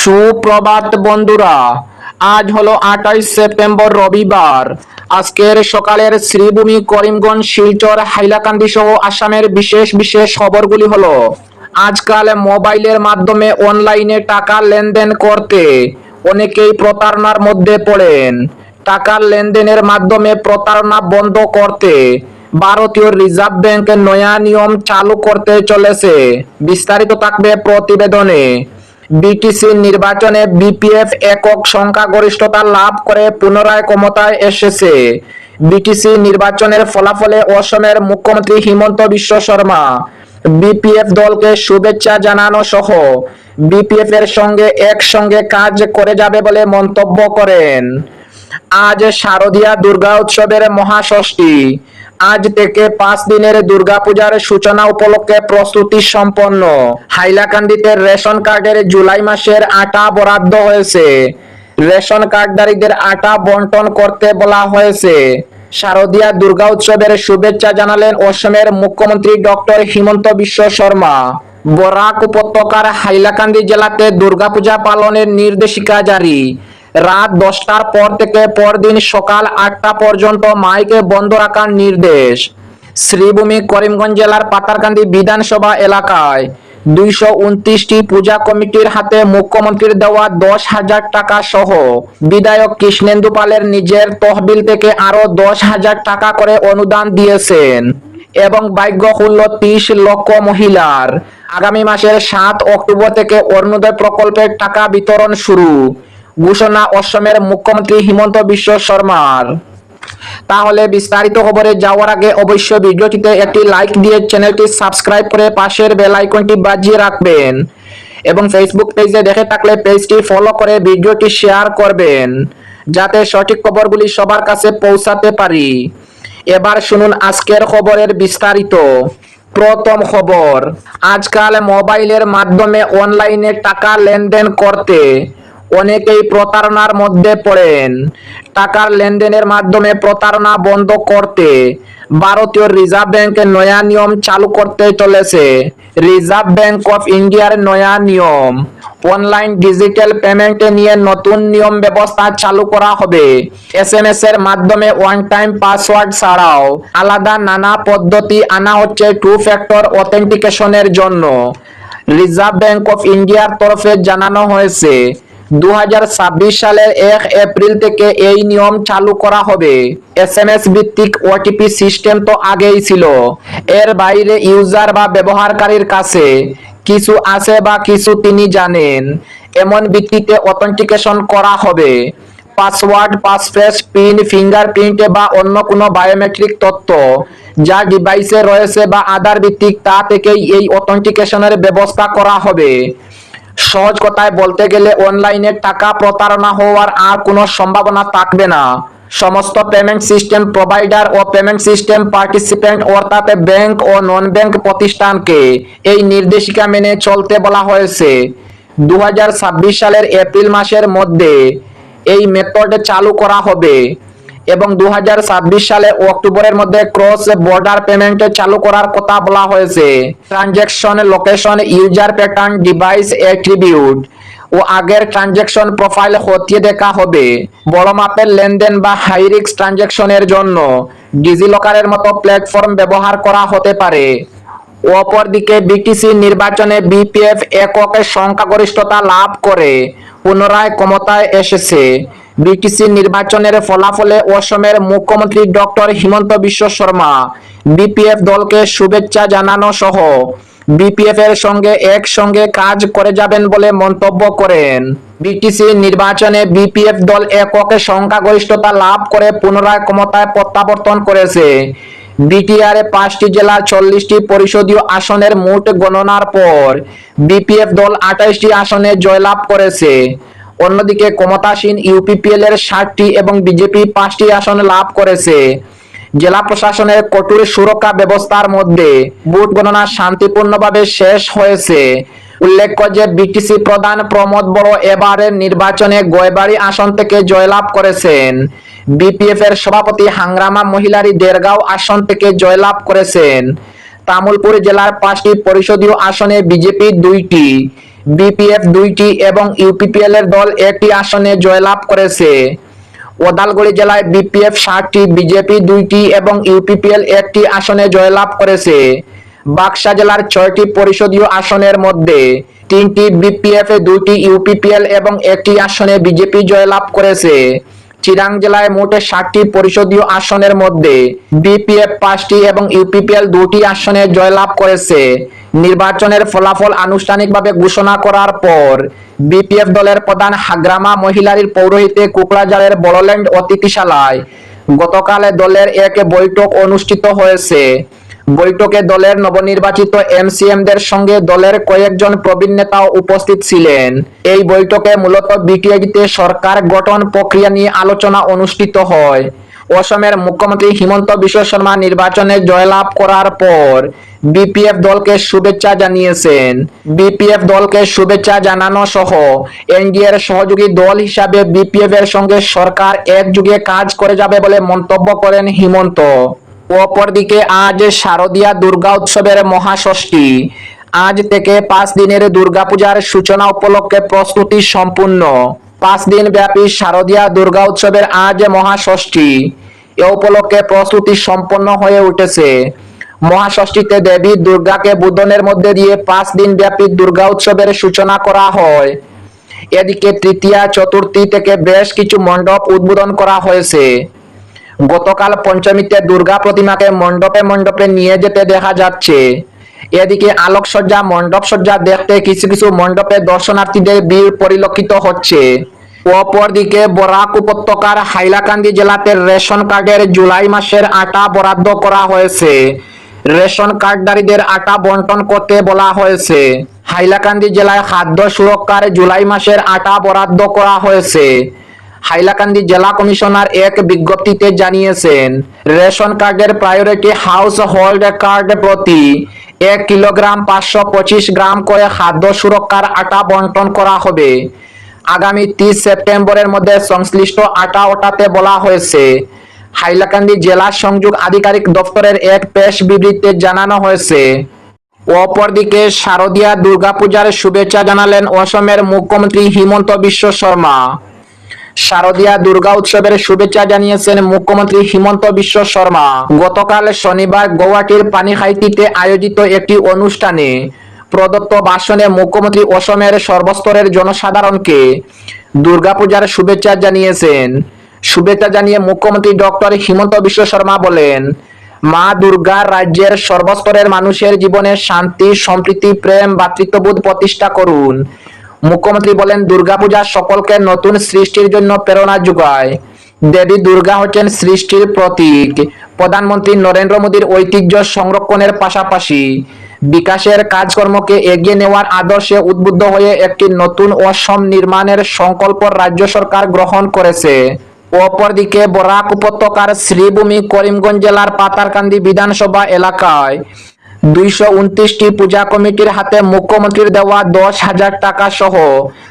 সুপ্রভাত বন্ধুরা, আজ হলো আঠাইশ সেপ্টেম্বর রবিবার। আজকের সকালের শ্রীভূমি করিমগঞ্জ শিলচর হাইলাকান্দি সহ আসামের বিশেষ বিশেষ খবরগুলি হলো, আজকাল মোবাইলের মাধ্যমে অনলাইনে টাকা লেনদেন করতে অনেকেই প্রতারণার মধ্যে পড়েন। টাকার লেনদেনের মাধ্যমে প্রতারণা বন্ধ করতে ভারতীয় রিজার্ভ ব্যাংক নয়া নিয়ম চালু করতে চলেছে। বিস্তারিত থাকবে প্রতিবেদনে। বিটিসি নির্বাচনে বিপিএফ একক সংখ্যাগরিষ্ঠতা লাভ করে পুনরায় ক্ষমতায় এসেছে। বিটিসি নির্বাচনের ফলাফলে অসমের মুখ্যমন্ত্রী হিমন্ত বিশ্ব শর্মা, বিপিএফ দলকে শুভেচ্ছা জানানো সহ বিপিএফ এর সঙ্গে একসঙ্গে কাজ করে যাবে বলে মন্তব্য করেন। আজ শারদীয়া দুর্গা উৎসবের মহাষষ্ঠী। আজ থেকে পাঁচ দিনের দুর্গাপূজার সূচনা উপলক্ষে প্রস্তুতি সম্পন্ন। হাইলাকান্দিতে রেশন কার্ডের জুলাই মাসের আটা বরাদ্দ হয়েছে। রেশন কার্ডধারীদের আটা বন্টন করতে বলা হয়েছে। শারদীয়া দুর্গা উৎসবের শুভেচ্ছা জানালেন অসমের মুখ্যমন্ত্রী ডক্টর হিমন্ত বিশ্ব শর্মা। বরাক উপত্যকার হাইলাকান্দি জেলাতে দুর্গাপূজা পালনের নির্দেশিকা জারি। রাত দশটার পর থেকে পরদিন সকাল আটটা পর্যন্ত মাইকে বন্ধ রাখার নির্দেশ। শ্রীভূমি করিমগঞ্জ জেলার পাতারকান্দি বিধানসভা এলাকায় দুইশো উনত্রিশটি পূজা কমিটির হাতে মুখ্যমন্ত্রীর দেওয়া দশ হাজার টাকা সহ বিধায়ক কৃষ্ণেন্দু পালের নিজের তহবিল থেকে আরও দশ হাজার টাকা করে অনুদান দিয়েছেন এবং ভাগ্য খুলল তিরিশ লক্ষ মহিলার। আগামী মাসের সাত অক্টোবর থেকে অরুণোদয় প্রকল্পের টাকা বিতরণ শুরু। ঘোষণা অসমের মুখ্যমন্ত্রী হিমন্ত বিশ্ব শর্মার। তাহলে বিস্তারিত খবরে যাওয়ার আগে অবশ্যই ভিডিওটিতে একটি লাইক দিয়ে চ্যানেলটি সাবস্ক্রাইব করে পাশের বেল আইকনটি বাজিয়ে রাখবেন এবং ফেসবুক পেজে দেখে থাকলে পেজটি ফলো করে ভিডিওটি শেয়ার করবেন, যাতে সঠিক খবরগুলি সবার কাছে পৌঁছাতে পারি। এবার শুনুন আজকের খবরের বিস্তারিত। প্রথম খবর, আজকাল মোবাইলের মাধ্যমে অনলাইনে টাকা লেনদেন করতে অনেকেই প্রতারণার মধ্যে পড়েন। টাকার লেনদেনের মাধ্যমে প্রতারণা বন্ধ করতে ভারতীয় রিজার্ভ ব্যাংক নয়া নিয়ম চালু করতে চলেছে। রিজার্ভ ব্যাংক অফ ইন্ডিয়ার নয়া নিয়ম। অনলাইন ডিজিটাল পেমেন্টে নিয়ে নতুন নিয়ম ব্যবস্থা চালু করা হবে। এস এসএমএস এর মাধ্যমে ওয়ান টাইম পাসওয়ার্ড ছাড়াও আলাদা নানা পদ্ধতি আনা হচ্ছে টু ফ্যাক্টর অথেন্টিকেশনের জন্য। রিজার্ভ ব্যাংক অফ ইন্ডিয়ার তরফে জানানো হয়েছে দু হাজার ছাব্বিশ সালের এক এপ্রিল থেকে এই নিয়ম চালু করা হবে। এসএমএস ভিত্তিক ওটিপি সিস্টেম তো আগেই ছিল। এর বাইরে ইউজার বা ব্যবহারকারীর কাছে কিছু আছে বা কিছু তিনি জানেন। এমন ভিত্তিতে অথেন্টিকেশন করা হবে। পাসওয়ার্ড, পাসফ্রেশ, পিন, ফিঙ্গারপ্রিন্ট বা অন্য কোনো বায়োমেট্রিক তথ্য যা ডিভাইসে রয়েছে বা আধার ভিত্তিক, তা থেকেই এই অথেন্টিকেশনের ব্যবস্থা করা হবে। সহজ কথায় বলতে গেলে অনলাইনে টাকা প্রতারণা হওয়ার আর কোনো সম্ভাবনা থাকবে না। সমস্ত পেমেন্ট সিস্টেম প্রোভাইডার ও পেমেন্ট সিস্টেম পার্টিসিপেন্ট অর্থাৎ ব্যাংক ও নন ব্যাংক প্রতিষ্ঠানকে এই নির্দেশিকা মেনে চলতে বলা হয়েছে। দু হাজার ছাব্বিশ সালের এপ্রিল মাসের মধ্যে এই মেথড চালু করা হবে। এবং দু হাজার ছাব্বিশ সালে অক্টোবরের মধ্যে ক্রস বর্ডার পেমেন্ট চালু করার কথা বলা হয়েছে। Transaction location, user pattern, device attribute ও আগের ট্রানজ্যাকশন প্রোফাইল খতিয়ে দেখা হবে। বড় মাপের লেনদেন বা হাই রিস্ক ট্রানজ্যাকশনের জন্য ডিজিলকারের মতো প্ল্যাটফর্ম ব্যবহার করা হতে পারে। অপরদিকে বিটিসি নির্বাচনে বিপিএফ এককের সংখ্যাগরিষ্ঠতা লাভ করে, পুনরায় ক্ষমতায় এসেছে। বিটিসি নির্বাচনের ফলাফলে অসমের মুখ্যমন্ত্রী ডক্টর হিমন্ত বিশ্ব শর্মা, বিপিএফ দলকে শুভেচ্ছা জানানো সহ বিপিএফ এর সঙ্গে একসঙ্গে কাজ করে যাবেন বলে মন্তব্য করেন। বিটিসি নির্বাচনে বিপিএফ দল এককে সংখ্যাগরিষ্ঠতা লাভ করে পুনরায় ক্ষমতায় প্রত্যাবর্তন করেছে। বিটিআর পাঁচটি জেলার চল্লিশটি পরিষদীয় আসনের মোট গণনার পর বিপিএফ দল আঠাইশটি আসনে জয়লাভ করেছে। অন্যদিকে ক্ষমতাসীন ইউপিপিএল এর ষাটটি এবং বিজেপি পাঁচটি আসন লাভ করেছে। জেলা প্রশাসনের কঠোর সুরক্ষা ব্যবস্থার মধ্যে ভোট গণনা শান্তিপূর্ণভাবে শেষ হয়েছে। উল্লেখ্য যে বিটিসি প্রধান প্রমোদ বড় এবারের নির্বাচনে গয়বাড়ি আসন থেকে জয়লাভ করেছেন। বিপিএফ এর সভাপতি হাংরামা মহিলারি দেরগাঁও আসন থেকে জয়লাভ করেছেন। তামুলপুর জেলার পাঁচটি পরিষদীয় আসনে বিজেপি দুইটি। বিপিএফ দুইটি এবং ইউপিপিএল এর দল একটি আসনে জয়লাভ করেছে। ওদালগুড়ি জেলায় বিপিএফ ষাটটি, বিজেপি দুইটি এবং ইউপিপিএল একটি আসনে জয়লাভ করেছে। বাক্সা জেলার ছয়টি পরিষদীয় আসনের মধ্যে তিনটি বিপিএফ এ দুইটি, ইউপিপিএল এবং একটি আসনে বিজেপি জয়লাভ করেছে। চিরাং জেলায় মোট ষাটটি পরিষদীয় আসনের মধ্যে বিপিএফ পাঁচটি এবং ইউপিপিএল দুটি আসনে জয়লাভ করেছে। নির্বাচনের ফলাফল আনুষ্ঠানিকভাবে ঘোষণা করার পর বিপিএফ দলের প্রধান হাগ্রামা মহিলারীর পৌরোহিতে কুকড়াঝাড়ের বড়ল্যান্ড অতিথিশালায় গতকাল দলের এক বৈঠক অনুষ্ঠিত হয়েছে। বৈঠকে দলের নবনির্বাচিত এমসিএমদের সঙ্গে দলের কয়েকজন প্রবীণ নেতাও উপস্থিত ছিলেন। এই বৈঠকে মূলত বিটিআইতে সরকার গঠন প্রক্রিয়া নিয়ে আলোচনা অনুষ্ঠিত হয়। অসমের মুখ্যমন্ত্রী হিমন্ত বিশ্ব শর্মা নির্বাচনে জয়লাভ করার পর বিপিএফ দলকে শুভেচ্ছা জানিয়েছেন। বিপিএফ দলকে শুভেচ্ছা জানানো সহ এনডিএর সহযোগী দল হিসাবে বিপিএফ এর সঙ্গে সরকার একযুগে কাজ করে যাবে বলে মন্তব্য করেন হিমন্ত। অপরদিকে আজ শারদীয়া দুর্গা উৎসবের মহাষষ্ঠী। আজ থেকে পাঁচ দিনের দুর্গাপূজার সূচনা উপলক্ষে প্রস্তুতি সম্পূর্ণ। পাঁচ দিন ব্যাপী শারদীয়া দুর্গা উৎসবের আজ মহাষষ্ঠী। এ উপলক্ষে প্রস্তুতি সম্পন্ন হয়ে উঠেছে। মহাষষ্ঠীতে দেবী দুর্গাকে বুধনের মধ্যে দিয়ে পাঁচ দিন ব্যাপী দুর্গা উৎসবের সূচনা করা হয়। এদিকে তৃতীয়া, চতুর্থী থেকে বেশ কিছু মণ্ডপ উদ্বোধন করা হয়েছে। গতকাল পঞ্চমীতে দুর্গা প্রতিমাকে মণ্ডপে মণ্ডপে নিয়ে যেতে দেখা যাচ্ছে। এদিকে আলোকসজ্জা মণ্ডপ সজ্জা দেখতে কিছু কিছু মণ্ডপে দর্শনার্থীদের ভিড় পরিলক্ষিত হচ্ছে। অপরদিকে বরাক উপত্যকার হাইলাকান্দি জেলাতে রেশন কার্ডের জুলাই মাসের আটা বরাদ্দ করা হয়েছে। রেশন কার্ডধারীদের আটা বন্টন করতে বলা হয়েছে। হাইলাকান্দি জেলায় খাদ্য সুরক্ষার জুলাই মাসের আটা বরাদ্দ করা হয়েছে। হাইলাকান্দি জেলা কমিশনার এক বিজ্ঞপ্তিতে জানিয়েছেন, রেশন কার্ডের প্রায়োরিটি হাউস হোল্ড কার্ড প্রতি এক কিলোগ্রাম পাঁচশো পঁচিশ গ্রাম করে খাদ্য সুরক্ষার আটা বন্টন করা হবে। আগামী তিরিশ সেপ্টেম্বরের মধ্যে সংশ্লিষ্ট আটা ওটাতে বলা হয়েছে, হাইলাকান্দি জেলা সংযোগ আধিকারিক দপ্তরের এক প্রেস বিবৃতিতে জানানো হয়েছে। অপরদিকে শারদীয়া দুর্গাপূজার শুভেচ্ছা জানালেন অসমের মুখ্যমন্ত্রী হিমন্ত বিশ্ব শর্মা। শারদীয়া দুর্গা উৎসবের শুভেচ্ছা জানিয়েছেন মুখ্যমন্ত্রী হিমন্ত বিশ্ব শর্মা। গতকাল শনিবার গৌহাটির পানিখাইতিতে আয়োজিত একটি অনুষ্ঠানে প্রদত্ত ভাষণে মুখ্যমন্ত্রী অসমের সর্বস্তরের জনসাধারণকে দুর্গাপূজার শুভেচ্ছা জানিয়েছেন। শুভেচ্ছা জানিয়ে মুখ্যমন্ত্রী ডক্টর হিমন্ত বিশ্ব শর্মা বলেন, মা দুর্গা রাজ্যের সর্বস্তরের মানুষের জীবনে শান্তি, সম্প্রীতি, প্রেম ভ্রাতৃত্ববোধ প্রতিষ্ঠা করুন। মুখ্যমন্ত্রী বলেন, দুর্গাপূজা সকলকে নতুন সৃষ্টির জন্য প্রেরণা যোগায়। দেবী দুর্গা হচ্ছেন সৃষ্টির প্রতীক। প্রধানমন্ত্রী নরেন্দ্র মোদীর ঐতিহ্য সংরক্ষণের পাশাপাশি বিকাশের কাজকর্মকে এগিয়ে নেওয়ার আদর্শে উদ্বুদ্ধ হয়ে একটি নতুন অসম নির্মাণের সংকল্প রাজ্য সরকার গ্রহণ করেছে। অপরদিকে, বরাক উপত্যকার শ্রীভূমি করিমগঞ্জ জেলার পাতারকান্দি বিধানসভা এলাকায় দুইশো উনত্রিশটি পূজা কমিটির হাতে মুখ্যমন্ত্রীর দেওয়া দশ হাজার টাকা সহ।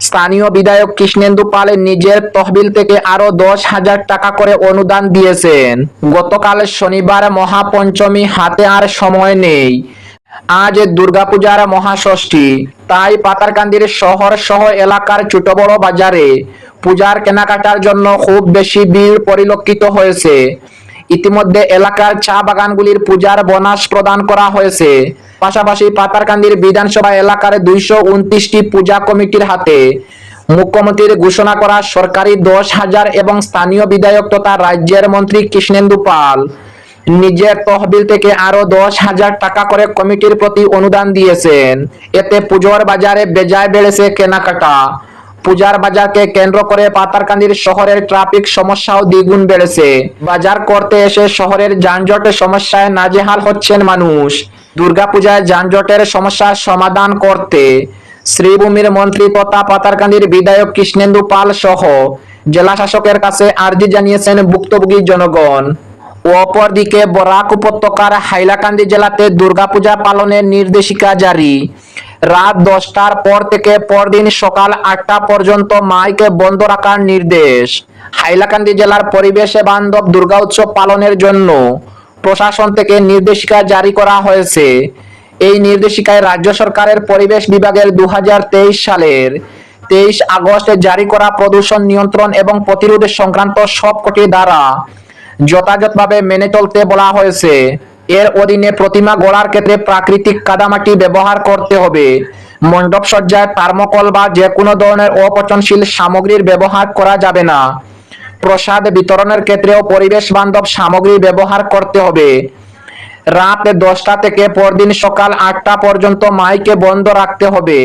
স্থানীয় বিধায়ক কৃষ্ণেন্দু পাল নিজের তহবিল থেকে আরও দশ হাজার টাকা করে অনুদান দিয়েছেন। গতকাল শনিবার মহাপঞ্চমী, হাতে আর সময় নেই। আজ দুর্গাপূজার মহাষষ্ঠী। তাই পাতারকান্দির শহর সহ এলাকার ছোট বড় বাজারে পূজার কেনাকাটার জন্য খুব বেশি ভিড় পরিলক্ষিত হয়েছে। ইতিমধ্যে এলাকার চা বাগানগুলির পূজার বোনাস প্রদান করা হয়েছে। পাশাপাশি পাতারকান্দির বিধানসভা এলাকার দুইশো উনত্রিশটি পূজা কমিটির হাতে মুখ্যমন্ত্রীর ঘোষণা করা সরকারি দশ হাজার এবং স্থানীয় বিধায়ক তথা রাজ্যের মন্ত্রী কৃষ্ণেন্দু পাল নিজের তহবিল থেকে আরও দশ হাজার টাকা করে কমিটির প্রতি অনুদান দিয়েছেন। এতে পুজোর বাজারে বেজায় বেড়েছে কেনাকাটা। পূজার বাজারকে কেন্দ্র করে পাতারকান্দির শহরের ট্রাফিক সমস্যাও দ্বিগুণ বেড়েছে। বাজার করতে এসে শহরের যানজটের সমস্যায় নাজেহাল হচ্ছেন মানুষ। দুর্গাপূজায় যানজটের সমস্যার সমাধান করতে শ্রীভূমির মন্ত্রী তথা পাতারকান্দির বিধায়ক কৃষ্ণেন্দু পাল সহ জেলা শাসকের কাছে আর্জি জানিয়েছেন ভুক্তভোগী জনগণ। অপরদিকে বরাক উপত্যকার হাইলাকান্দি জেলাতে দুর্গাপূজা পালনের নির্দেশিকা জারি। রাত দশটার পর থেকে পরদিন সকাল আটটা পর্যন্ত মাইকে বন্ধ রাখার নির্দেশ। হাইলাকান্দি জেলার পরিবেশে বান্ধব দুর্গা উৎসব পালনের জন্য প্রশাসন থেকে নির্দেশিকা জারি করা হয়েছে। এই নির্দেশিকায় রাজ্য সরকারের পরিবেশ বিভাগের দু হাজার তেইশ সালের তেইশ আগস্ট জারি করা প্রদূষণ নিয়ন্ত্রণ এবং প্রতিরোধ সংক্রান্ত সবকটি দ্বারা যথাযথভাবে মেনে চলতে বলা হয়েছে। এর অধীনে প্রতিমা গড়ার ক্ষেত্রে প্রাকৃতিক কাদামাটি ব্যবহার করতে হবে। মণ্ডপ সজ্জায় থার্মোকল বা যে কোনো ধরনের অপচনশীল সামগ্রীর ব্যবহার করা যাবে না। প্রসাদ বিতরণের ক্ষেত্রেও পরিবেশ বান্ধব সামগ্রী ব্যবহার করতে হবে। রাত দশটা থেকে পরদিন সকাল আটটা পর্যন্ত মাইকে বন্ধ রাখতে হবে।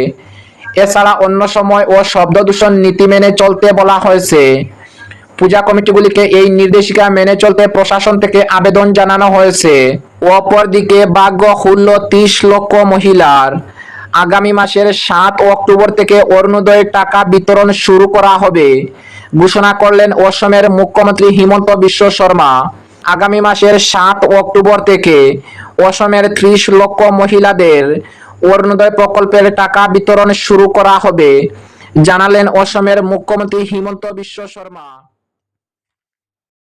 এছাড়া অন্য সময় ও শব্দ দূষণ নীতি মেনে চলতে বলা হয়েছে। পূজা কমিটিগুলিকে এই নির্দেশিকা মেনে চলতে প্রশাসন থেকে আবেদন জানানো হয়েছে। অপরদিকে ভাগ্য খুলল তিরিশ লক্ষ মহিলার। আগামী মাসের সাত অক্টোবর থেকে অরুণোদয়ের টাকা বিতরণ শুরু করা হবে। ঘোষণা করলেন অসমের মুখ্যমন্ত্রী হিমন্ত বিশ্ব শর্মা। আগামী মাসের সাত অক্টোবর থেকে অসমের ত্রিশ লক্ষ মহিলাদের অরুণোদয় প্রকল্পের টাকা বিতরণ শুরু করা হবে, জানালেন অসমের মুখ্যমন্ত্রী হিমন্ত বিশ্ব শর্মা।